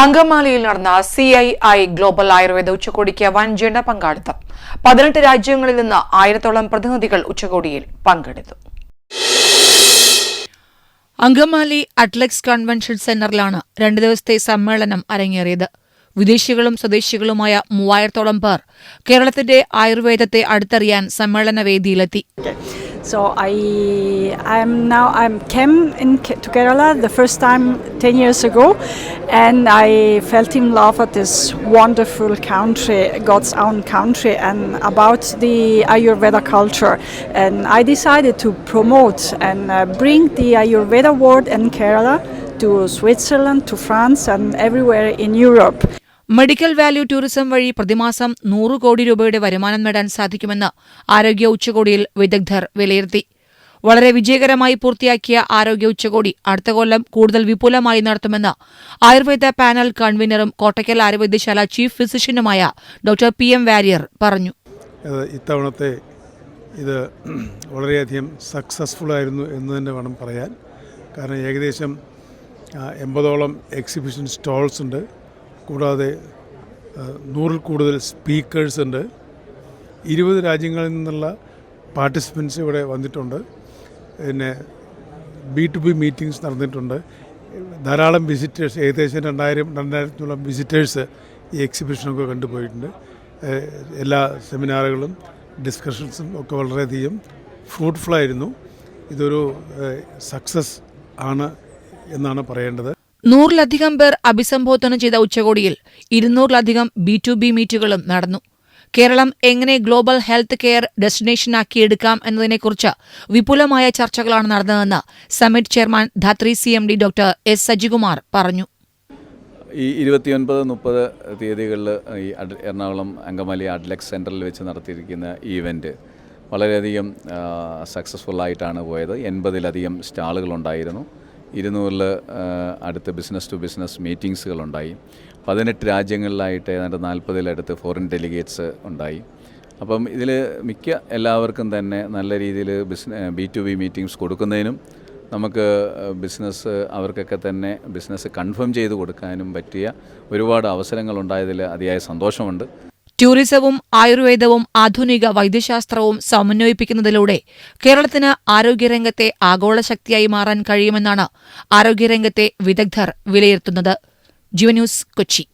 അങ്കമാലിയിൽ നടന്ന C I I global Ayurveda ഉച്ചകോടിക്ക് വൻ ജന പങ്കാളിത്തം. പതിനെട്ട് രാജ്യങ്ങളിൽ നിന്ന് ആയിരത്തോളം പ്രതിനിധികൾ ഉച്ചകോടിയിൽ പങ്കെടുത്തു. അങ്കമാലി അറ്റ്ലക്സ് കൺവെൻഷൻ സെന്ററിലാണ് രണ്ടു ദിവസത്തെ സമ്മേളനം അരങ്ങേറിയത്. വിദേശികളും സ്വദേശികളുമായ മൂവായിരത്തോളം പേർ കേരളത്തിന്റെ ആയുർവേദത്തെ അടുത്തറിയാൻ സമ്മേളന വേദിയിലെത്തി So I I'm now I'm came in to Kerala the first time 10 years ago. And I felt in love at this wonderful country God's own country and about the Ayurveda culture. And I decided to promote and uh, bring the Ayurveda world in Kerala to Switzerland to France and everywhere in Europe medical value tourism വഴി പ്രതിമാസം നൂറ് കോടി രൂപയുടെ വരുമാനം നേടാൻ സാധിക്കുമെന്ന് ആരോഗ്യ ഉച്ചകോടിയിൽ വിദഗ്ധർ വിലയിരുത്തി. വളരെ വിജയകരമായി പൂർത്തിയാക്കിയ ആരോഗ്യ ഉച്ചകോടി അടുത്ത കൊല്ലം കൂടുതൽ വിപുലമായി നടത്തുമെന്ന് ആയുർവേദ പാനൽ കൺവീനറും കോട്ടയ്ക്കൽ ആയുർവേദശാല ചീഫ് ഫിസിഷ്യനുമായ ഡോക്ടർ പി എം വാരിയർ പറഞ്ഞു. ഇത് ഇത്തവണത്തെ ഇത് വളരെയധികം സക്സസ്ഫുൾ ആയിരുന്നു എന്ന് തന്നെ വേണം പറയാൻ. കാരണം ഏകദേശം എൺപതോളം എക്സിബിഷൻ സ്റ്റോൾസ് ഉണ്ട്. കൂടാതെ നൂറിൽ കൂടുതൽ സ്പീക്കേഴ്സ് ഉണ്ട്. ഇരുപത് രാജ്യങ്ങളിൽ നിന്നുള്ള പാർട്ടിസിപ്പൻസ് ഇവിടെ വന്നിട്ടുണ്ട്. പിന്നെ ബി ടു ബി മീറ്റിംഗ്സ് നടന്നിട്ടുണ്ട്. ധാരാളം വിസിറ്റേഴ്സ് ഏകദേശം രണ്ടായിരം രണ്ടായിരത്തോളം വിസിറ്റേഴ്സ് ഈ എക്സിബിഷനൊക്കെ കണ്ടുപോയിട്ടുണ്ട്. എല്ലാ സെമിനാറുകളും ഡിസ്കഷൻസും ഒക്കെ വളരെയധികം ഫ്രൂട്ട്ഫുൾ ആയിരുന്നു. ഇതൊരു സക്സസ് ആണ് എന്നാണ് പറയേണ്ടത്. നൂറിലധികം പേർ അഭിസംബോധന ചെയ്ത ഉച്ചകോടിയിൽ ഇരുന്നൂറിലധികം ബി ടു ബി മീറ്റുകളും നടന്നു. കേരളം എങ്ങനെ ഗ്ലോബൽ ഹെൽത്ത് കെയർ ഡെസ്റ്റിനേഷനാക്കിയെടുക്കാം എന്നതിനെക്കുറിച്ച് വിപുലമായ ചർച്ചകളാണ് നടന്നതെന്ന് summit chairman Dhathri C M D doctor S Sajikumar പറഞ്ഞു. ഈ ഇരുപത്തിയൊൻപത് മുപ്പത് തീയതികളിൽ ഈ എറണാകുളം അങ്കമാലി അഡ്ലക്സ് സെന്ററിൽ വെച്ച് നടത്തിയിരിക്കുന്ന ഈ ഇവന്റ് വളരെയധികം സക്സസ്ഫുള്ളായിട്ടാണ് പോയത്. എൺപതിലധികം സ്റ്റാളുകളുണ്ടായിരുന്നു. ഇരുന്നൂറിൽ അടുത്ത് ബിസിനസ് ടു ബിസിനസ് മീറ്റിങ്സുകളുണ്ടായി പതിനെട്ട് രാജ്യങ്ങളിലായിട്ട് ഏതാണ്ട് നാൽപ്പതിലടുത്ത് ഫോറിൻ ഡെലിഗേറ്റ്സ് ഉണ്ടായി. അപ്പം ഇതിൽ മിക്ക എല്ലാവർക്കും തന്നെ നല്ല രീതിയിൽ ബിസിന ബി ടു ബി മീറ്റിങ്സ് കൊടുക്കുന്നതിനും നമുക്ക് ബിസിനസ് അവർക്കൊക്കെ തന്നെ ബിസിനസ് കൺഫേം ചെയ്ത് കൊടുക്കാനും പറ്റിയ ഒരുപാട് അവസരങ്ങളുണ്ടായതിൽ അതിയായ സന്തോഷമുണ്ട്. ടൂറിസവും ആയുർവേദവും ആധുനിക വൈദ്യശാസ്ത്രവും സമന്വയിപ്പിക്കുന്നതിലൂടെ കേരളത്തിന് ആരോഗ്യരംഗത്തെ ആഗോള ശക്തിയായി മാറാൻ കഴിയുമെന്നാണ് ആരോഗ്യരംഗത്തെ വിദഗ്ധർ വിലയിരുത്തുന്നത്. ജീവന്യൂസ് കൊച്ചി.